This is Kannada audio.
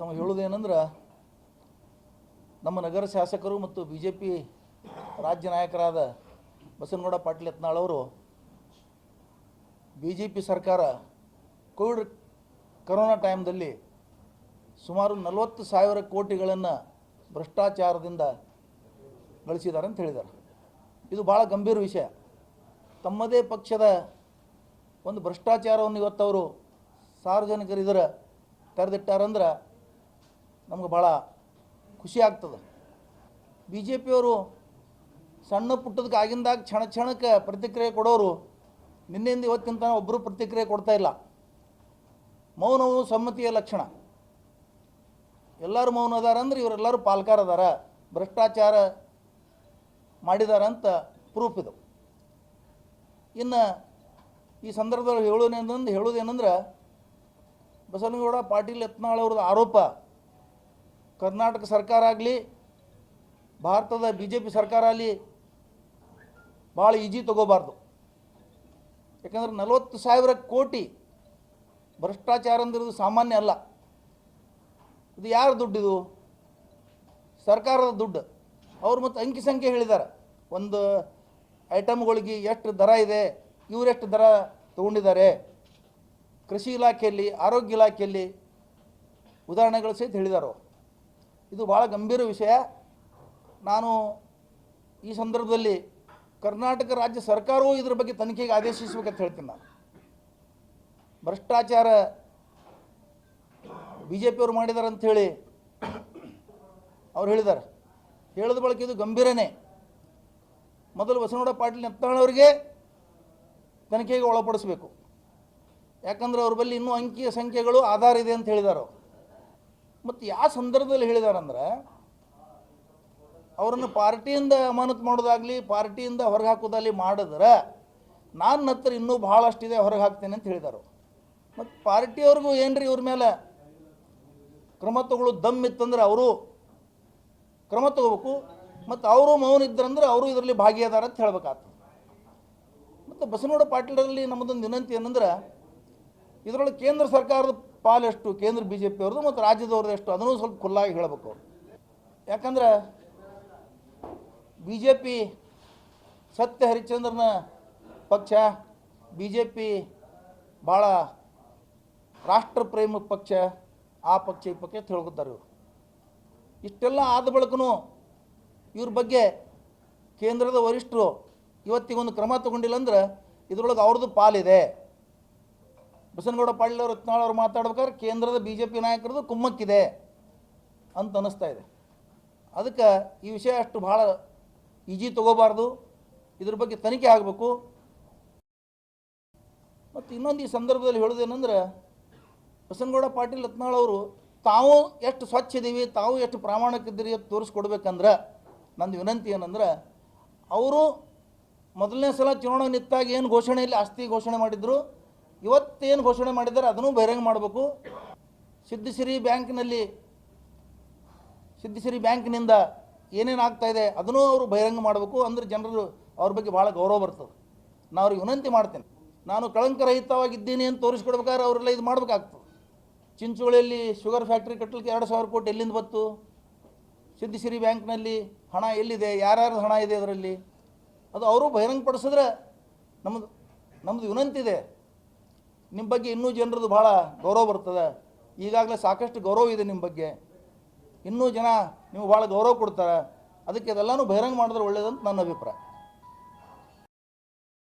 ತಮ್ಮ ಹೇಳೋದೇನೆಂದ್ರೆ ನಮ್ಮ ನಗರ ಶಾಸಕರು ಮತ್ತು ಬಿ ಜೆ ಪಿ ರಾಜ್ಯ ನಾಯಕರಾದ ಬಸನಗೌಡ ಪಾಟೀಲ್ ಯತ್ನಾಳ್ ಅವರು ಬಿ ಜೆ ಪಿ ಸರ್ಕಾರ ಕೋವಿಡ್ ಕರೋನಾ ಟೈಮ್ದಲ್ಲಿ ಸುಮಾರು ನಲವತ್ತು ಸಾವಿರ ಕೋಟಿಗಳನ್ನು ಭ್ರಷ್ಟಾಚಾರದಿಂದ ಗಳಿಸಿದ್ದಾರೆ ಅಂತ ಹೇಳಿದ್ದಾರೆ. ಇದು ಭಾಳ ಗಂಭೀರ ವಿಷಯ. ತಮ್ಮದೇ ಪಕ್ಷದ ಒಂದು ಭ್ರಷ್ಟಾಚಾರವನ್ನು ಇವತ್ತವರು ಸಾರ್ವಜನಿಕರಿದರ ತೆರೆದಿಟ್ಟಾರಂದ್ರೆ ನಮ್ಗೆ ಭಾಳ ಖುಷಿ ಆಗ್ತದೆ. ಬಿ ಜೆ ಪಿಯವರು ಸಣ್ಣ ಪುಟ್ಟದಕ್ಕೆ ಆಗಿಂದಾಗ ಕ್ಷಣ ಕ್ಷಣಕ್ಕೆ ಪ್ರತಿಕ್ರಿಯೆ ಕೊಡೋರು ನಿನ್ನೆಯಿಂದ ಇವತ್ತಿನ ಒಬ್ಬರು ಪ್ರತಿಕ್ರಿಯೆ ಕೊಡ್ತಾ ಇಲ್ಲ. ಮೌನವು ಸಮ್ಮತಿಯ ಲಕ್ಷಣ. ಎಲ್ಲರೂ ಮೌನ ಅದಾರ ಅಂದ್ರೆ ಇವರೆಲ್ಲರೂ ಪಾಲ್ಕಾರ ಅದಾರ, ಭ್ರಷ್ಟಾಚಾರ ಮಾಡಿದಾರ ಅಂತ ಪ್ರೂಫ್ ಇದು. ಇನ್ನು ಈ ಸಂದರ್ಭದಲ್ಲಿ ಹೇಳೋದೇನಂದ್ರೆ, ಹೇಳೋದೇನೆಂದ್ರೆ ಬಸವನಗೌಡ ಪಾಟೀಲ್ ಯತ್ನಾಳ್ ಅವ್ರದ್ದು ಆರೋಪ ಕರ್ನಾಟಕ ಸರ್ಕಾರ ಆಗಲಿ, ಭಾರತದ ಬಿ ಜೆ ಪಿ ಸರ್ಕಾರ ಆಗಲಿ ಭಾಳ ಈಜಿ ತಗೋಬಾರ್ದು. ಯಾಕಂದ್ರೆ ನಲವತ್ತು ಸಾವಿರ ಕೋಟಿ ಭ್ರಷ್ಟಾಚಾರ ಅಂದಿರೋದು ಸಾಮಾನ್ಯ ಅಲ್ಲ. ಇದು ಯಾರ ದುಡ್ಡಿದು ಸರ್ಕಾರದ ದುಡ್ಡು. ಅವ್ರು ಮತ್ತು ಅಂಕಿ ಸಂಖ್ಯೆ ಹೇಳಿದ್ದಾರೆ. ಒಂದು ಐಟಮ್ಗಳಿಗೆ ಎಷ್ಟು ದರ ಇದೆ ಇವರೆಷ್ಟು ದರ ತಗೊಂಡಿದ್ದಾರೆ? ಕೃಷಿ ಇಲಾಖೆಯಲ್ಲಿ, ಆರೋಗ್ಯ ಇಲಾಖೆಯಲ್ಲಿ ಉದಾಹರಣೆಗಳು ಸಹಿತ ಹೇಳಿದ್ದಾರೆ ಅವ್ರು. ಇದು ಭಾಳ ಗಂಭೀರ ವಿಷಯ. ನಾನು ಈ ಸಂದರ್ಭದಲ್ಲಿ ಕರ್ನಾಟಕ ರಾಜ್ಯ ಸರ್ಕಾರವೂ ಇದರ ಬಗ್ಗೆ ತನಿಖೆಗೆ ಆದೇಶಿಸಬೇಕಂತ ಹೇಳ್ತೀನಿ ನಾನು. ಭ್ರಷ್ಟಾಚಾರ ಬಿ ಜೆ ಪಿಯವರು ಮಾಡಿದ್ದಾರೆ ಅಂಥೇಳಿ ಅವ್ರು ಹೇಳಿದ್ದಾರೆ ಹೇಳಿದ ಬಳಿಕ ಇದು ಗಂಭೀರನೇ. ಮೊದಲು ಬಸವನಗೌಡ ಪಾಟೀಲ್ ನೆತ್ತಾಳವರಿಗೆ ತನಿಖೆಗೆ ಒಳಪಡಿಸಬೇಕು. ಯಾಕಂದ್ರೆ ಅವ್ರ ಬಳಿ ಇನ್ನೂ ಅಂಕಿ ಸಂಖ್ಯೆಗಳು ಆಧಾರ ಇದೆ ಅಂತ ಹೇಳಿದಾರೆ ಅವ್ರು. ಮತ್ತು ಯಾವ ಸಂದರ್ಭದಲ್ಲಿ ಹೇಳಿದಾರಂದ್ರೆ, ಅವರನ್ನು ಪಾರ್ಟಿಯಿಂದ ಅಮಾನತು ಮಾಡೋದಾಗಲಿ, ಪಾರ್ಟಿಯಿಂದ ಹೊರಗೆ ಹಾಕೋದಾಗಲಿ ಮಾಡಿದ್ರೆ, ನಾನು ಹತ್ರ ಇನ್ನೂ ಭಾಳಷ್ಟಿದೆ ಹೊರಗೆ ಹಾಕ್ತೇನೆ ಅಂತ ಹೇಳಿದರು. ಮತ್ತು ಪಾರ್ಟಿಯವ್ರಿಗೂ ಏನ್ರಿ ಇವ್ರ ಮೇಲೆ ಕ್ರಮ ತಗೊಳ್ಳೋ ದಮ್ ಇತ್ತಂದ್ರೆ ಅವರು ಕ್ರಮ ತಗೋಬೇಕು. ಮತ್ತು ಅವರು ಮೌನ ಇದ್ದರಂದ್ರೆ ಅವರು ಇದರಲ್ಲಿ ಭಾಗಿಯಾದಾರ ಅಂತ ಹೇಳ್ಬೇಕಾಗ್ತದೆ ಮತ್ತು ಬಸನಗೌಡ ಪಾಟೀಲರಲ್ಲಿ ನಮ್ಮದೊಂದು ವಿನಂತಿ ಏನಂದ್ರೆ, ಇದರೊಳಗೆ ಕೇಂದ್ರ ಸರ್ಕಾರದ ಪಾಲೆಷ್ಟು ಕೇಂದ್ರ ಬಿ ಜೆ ಪಿ ಅವ್ರದ್ದು ಮತ್ತು ರಾಜ್ಯದವ್ರದ್ದು ಎಷ್ಟು, ಅದನ್ನು ಸ್ವಲ್ಪ ಖುಲ್ಲಾಗಿ ಹೇಳಬೇಕು ಅವರು. ಯಾಕಂದ್ರೆ ಬಿ ಜೆ ಪಿ ಸತ್ಯ ಹರಿಶ್ಚಂದ್ರನ ಪಕ್ಷ ಬಿ ಜೆ ಪಿ ಭಾಳ ರಾಷ್ಟ್ರ ಪ್ರೇಮ ಪಕ್ಷ, ಆ ಪಕ್ಷ, ಈ ಪಕ್ಷ ತಿಳ್ಕೊತಾರೆ ಇವರು. ಇಷ್ಟೆಲ್ಲ ಆದ ಬಳಿಕೂ ಇವ್ರ ಬಗ್ಗೆ ಕೇಂದ್ರದ ವರಿಷ್ಠರು ಇವತ್ತಿಗೊಂದು ಕ್ರಮ ತಗೊಂಡಿಲ್ಲ ಅಂದ್ರೆ ಇದ್ರೊಳಗೆ ಅವ್ರದ್ದು ಪಾಲಿದೆ. ಬಸನಗೌಡ ಪಾಟೀಲ್ ಅವರು ರತ್ನಾಳ್ ಅವರು ಮಾತಾಡ್ಬೇಕಾದ್ರೆ ಕೇಂದ್ರದ ಬಿ ಜೆ ಪಿ ನಾಯಕರದು ಕುಮ್ಮಕ್ಕಿದೆ ಅಂತ ಅನ್ನಿಸ್ತಾ ಇದೆ. ಅದಕ್ಕೆ ಈ ವಿಷಯ ಅಷ್ಟು ಭಾಳ ಈಜಿ ತಗೋಬಾರ್ದು. ಇದ್ರ ಬಗ್ಗೆ ತನಿಖೆ ಆಗಬೇಕು. ಮತ್ತು ಇನ್ನೊಂದು ಈ ಸಂದರ್ಭದಲ್ಲಿ ಹೇಳೋದೇನೆಂದ್ರೆ ಬಸನಗೌಡ ಪಾಟೀಲ್, ಯತ್ನಾಳ್ ಅವರು ತಾವು ಎಷ್ಟು ಸ್ವಚ್ಛ ಇದ್ದೀವಿ ತಾವು ಎಷ್ಟು ಪ್ರಾಮಾಣಿಕಿದ್ದೀರಿ ಅಂತ ತೋರಿಸ್ಕೊಡ್ಬೇಕಂದ್ರೆ ನಂದು ವಿನಂತಿ ಏನಂದ್ರೆ, ಅವರು ಮೊದಲನೇ ಸಲ ಚುನಾವಣೆ ನಿಂತಾಗ ಏನು ಘೋಷಣೆಯಲ್ಲಿ ಆಸ್ತಿ ಘೋಷಣೆ ಮಾಡಿದ್ರು ಇವತ್ತೇನು ಘೋಷಣೆ ಮಾಡಿದ್ದಾರೆ ಅದನ್ನು ಬಹಿರಂಗ ಮಾಡಬೇಕು. ಸಿದ್ದಸಿರಿ ಬ್ಯಾಂಕ್ನಲ್ಲಿ ಸಿದ್ಧಶ್ರೀ ಬ್ಯಾಂಕ್ನಿಂದ ಏನೇನು ಆಗ್ತಾ ಇದೆ ಅದನ್ನೂ ಅವರು ಬಹಿರಂಗ ಮಾಡಬೇಕು. ಅಂದ್ರೆ ಜನರು ಅವ್ರ ಬಗ್ಗೆ ಭಾಳ ಗೌರವ ಬರ್ತದೆ. ನಾನು ಅವ್ರಿಗೆ ವಿನಂತಿ ಮಾಡ್ತೇನೆ. ನಾನು ಕಳಂಕರಹಿತವಾಗಿದ್ದೀನಿ ಅಂತ ತೋರಿಸ್ಕೊಡ್ಬೇಕಾದ್ರೆ ಅವರೆಲ್ಲ ಇದು ಮಾಡಬೇಕಾಗ್ತದೆ. ಚಿಂಚೋಳಿಯಲ್ಲಿ ಶುಗರ್ ಫ್ಯಾಕ್ಟ್ರಿ ಕಟ್ಟಲಿಕ್ಕೆ ಎರಡು ಸಾವಿರ ಕೋಟಿ ಎಲ್ಲಿಂದ ಬಂತು? ಸಿದ್ಧಸಿರಿ ಬ್ಯಾಂಕ್ನಲ್ಲಿ ಹಣ ಎಲ್ಲಿದೆ? ಯಾರ್ಯಾರ ಹಣ ಇದೆ ಅದರಲ್ಲಿ? ಅದು ಅವರು ಬಹಿರಂಗಪಡಿಸಿದ್ರೆ ನಮ್ಮದು ನಮ್ಮದು ವಿನಂತಿ ಇದೆ. ನಿಮ್ಮ ಬಗ್ಗೆ ಇನ್ನೂ ಜನರದ್ದು ಭಾಳ ಗೌರವ ಬರ್ತದೆ. ಈಗಾಗಲೇ ಸಾಕಷ್ಟು ಗೌರವ ಇದೆ ನಿಮ್ಮ ಬಗ್ಗೆ. ಇನ್ನೂ ಜನ ನೀವು ಭಾಳ ಗೌರವ ಕೊಡ್ತಾರೆ. ಅದಕ್ಕೆ ಇದೆಲ್ಲನೂ ಬಹಿರಂಗ ಮಾಡಿದ್ರೆ ಒಳ್ಳೆಯದಂತ ನನ್ನ ಅಭಿಪ್ರಾಯ.